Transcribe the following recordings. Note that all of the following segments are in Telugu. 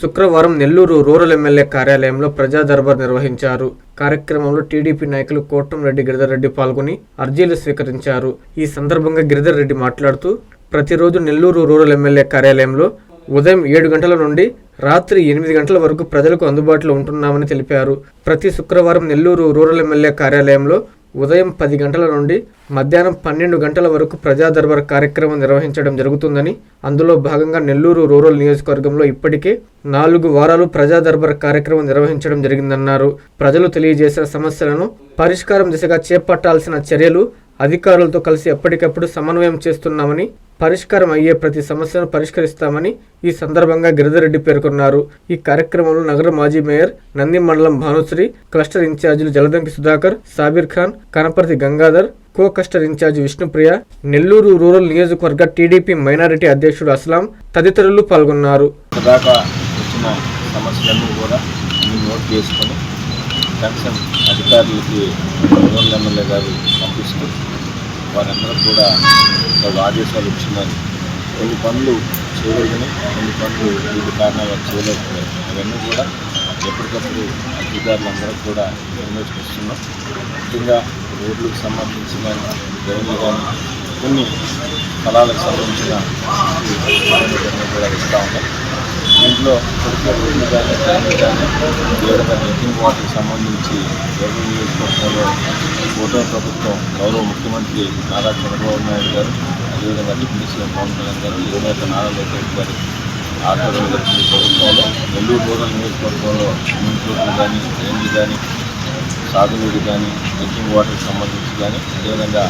శుక్రవారం నెల్లూరు రూరల్ ఎమ్మెల్యే కార్యాలయంలో ప్రజా దర్బార్ నిర్వహించారు. కార్యక్రమంలో టీడీపీ నాయకులు కోటంరెడ్డి గిరిధర్ రెడ్డి పాల్గొని అర్జీలు స్వీకరించారు. ఈ సందర్భంగా గిరిధర్ రెడ్డి మాట్లాడుతూ ప్రతిరోజు నెల్లూరు రూరల్ ఎమ్మెల్యే కార్యాలయంలో ఉదయం ఏడు గంటల నుండి రాత్రి ఎనిమిది గంటల వరకు ప్రజలకు అందుబాటులో ఉంటున్నామని తెలిపారు. ప్రతి శుక్రవారం నెల్లూరు రూరల్ ఎమ్మెల్యే కార్యాలయంలో ఉదయం పది గంటల నుండి మధ్యాహ్నం పన్నెండు గంటల వరకు ప్రజా దర్బార్ కార్యక్రమం నిర్వహించడం జరుగుతుందని అందులో భాగంగా నెల్లూరు రూరల్ నియోజకవర్గంలో ఇప్పటికే నాలుగు వారాలు ప్రజా దర్బార్ కార్యక్రమం నిర్వహించడం జరిగిందన్నారు. ప్రజలు తెలియజేసిన సమస్యలను పరిష్కారం దిశగా చేపట్టాల్సిన చర్యలు అధికారులతో కలిసి ఎప్పటికప్పుడు సమన్వయం చేస్తున్నామని పరిష్కారం అయ్యే ప్రతి సమస్యను పరిష్కరిస్తామని ఈ సందర్భంగా గిరిధరెడ్డి పేర్కొన్నారు. ఈ కార్యక్రమంలో నగర మాజీ మేయర్ నంది మండలం భానుశ్రీ క్లస్టర్ ఇన్ఛార్జీలు Jaladanki Sudhakar Sabir Khan Kanaparthi Gangadhar co cluster incharge Vishnupriya Nellore rural నియోజకవర్గ టీడీపీ మైనారిటీ అధ్యక్షుడు అస్లాం తదితరులు పాల్గొన్నారు. సమస్యలన్నీ కూడా నోట్ చేసుకొని అధికారులకి రూరల్ ఎమ్మెల్యే గారు పంపిస్తూ వారందరూ కూడా ఒక ఆదేశాలు ఇచ్చినారు కొన్ని పనులు చేయలేదని కొన్ని పనులు వివిధ కారణాలు చేయలేకపోయారు అవన్నీ కూడా ఎప్పటికప్పుడు అధికారులందరూ కూడా ఇన్ఫర్మేషన్ ముఖ్యంగా రోడ్లకు సంబంధించిన రెవెన్యూ కానీ కొన్ని స్థలాలకు సంబంధించిన కూడా ఇస్తూ ఉన్నాం దీంట్లో కొడుకు డ్రింకింగ్ వాటర్కి సంబంధించి రెవెన్యూ నియోజకవర్గంలో ఫోటో ప్రభుత్వం గౌరవ ముఖ్యమంత్రి నారా చంద్రబాబు నాయుడు గారు అదేవిధంగా డిప్యూటీ సీఎం పవన్ కళ్యాణ్ గారు యువనేత నారా లోకేష్ గారు ఆధ్వర్యంలో జరిగిన ప్రభుత్వంలో నెల్లూరు రూరల్ నియోజకవర్గంలో స్విమ్మింగ్ పూల్లు కానీ డ్రైన్లు కానీ సాగునీరు కానీ డ్రింకింగ్ వాటర్కి సంబంధించి కానీ అదేవిధంగా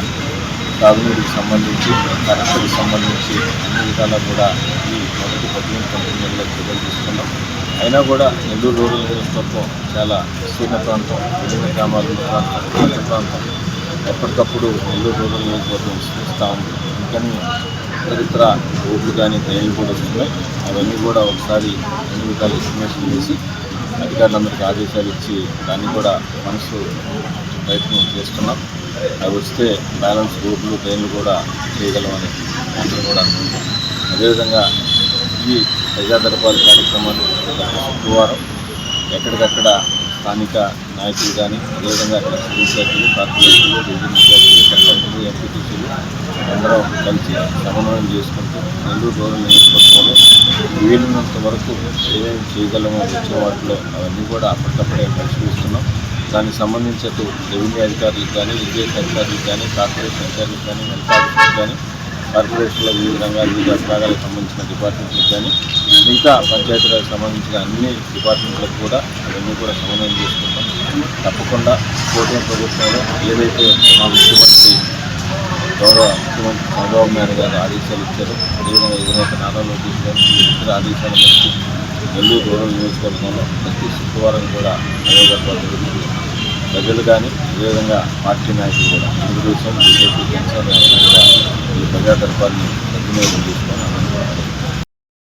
తాగునీటికి సంబంధించి కరెంటుకి సంబంధించి అన్ని విధాలా కూడా ఈ మొదటి పదిహేను పంతొమ్మిది నెలల చర్యలు తీసుకున్నాం. అయినా కూడా నెల్లూరు రూరల్ నియోజకవర్గం చాలా విస్తీర్ణ ప్రాంతం విభిన్న గ్రామాలు ఉన్న ప్రాంతం పెద్ద ప్రాంతం. ఎప్పటికప్పుడు నెల్లూరు రూరల్ నియోజకవర్గం విస్తరిస్తూ ఉంది. అందుకని ఇతరితర రోడ్లు కానీ ట్రైన్లు కూడా వస్తున్నాయి. అవన్నీ కూడా ఒకసారి అన్ని విధాలు ఎస్టిమేషన్ చేసి అధికారులందరికీ ఆదేశాలు ఇచ్చి దాన్ని కూడా మనసు ప్రయత్నం చేస్తున్నాం. అవి వస్తే బ్యాలెన్స్ రోడ్లు ట్రైన్లు కూడా చేయగలమని అందరూ కూడా అనుకుంటాం అదేవిధంగా ఈ ప్రజా కార్యక్రమాలు శుక్రవారం ఎక్కడికక్కడ స్థానిక నాయకులు కానీ అదేవిధంగా అక్కడ సివిల్ పార్టీ కార్పొరేషన్లు డివిజన్ సర్పంచులు ఎంపీటీసీలు అందరం కలిసి సమన్వయం చేసుకుంటూ నెల్లూరు రూరల్ నియోజకవర్గంలో వీలున్నంత వరకు ఏమేమి చేయగలమో వచ్చే వాటిలో అవన్నీ కూడా అప్పటికప్పుడే పరిశీలిస్తున్నాం. దానికి సంబంధించి అటు రెవెన్యూ అధికారులకు కానీ విద్యుత్ అధికారులకు కానీ కార్పొరేషన్ అధికారులకు కానీ హెల్త్ ఆఫీసర్లకు కానీ కార్పొరేషన్లో వివిధ రంగాలు వివిధ విభాగాలకు సంబంధించిన డిపార్ట్మెంట్లకు కానీ మిగతా పంచాయతీలకు సంబంధించిన అన్ని డిపార్ట్మెంట్లకు కూడా అవన్నీ కూడా సమన్వయం చేసుకుంటాం. తప్పకుండా కూటమి ప్రభుత్వంలో ఏదైతే మా ముఖ్యమంత్రి గౌరవ ముఖ్యమంత్రి చంద్రబాబు నాయుడు గారు ఆదేశాలు ఇచ్చారు. అదేవిధంగా యువనేత నారా లోకేష్ గారు ఈ ఇతర ఆదేశాల మేరకు నెల్లూరు రూరల్ నియోజకవర్గంలో ప్రతి శుక్రవారం కూడా ప్రయోగత్వం జరుగుతుంది. ప్రజలు కానీ అదేవిధంగా పార్టీ నాయకులు కూడా తెలుగుదేశం బీజేపీ జనసేన నాయకులు కూడా ఈ ప్రజా సద్వినియోగం చేసుకోవాలి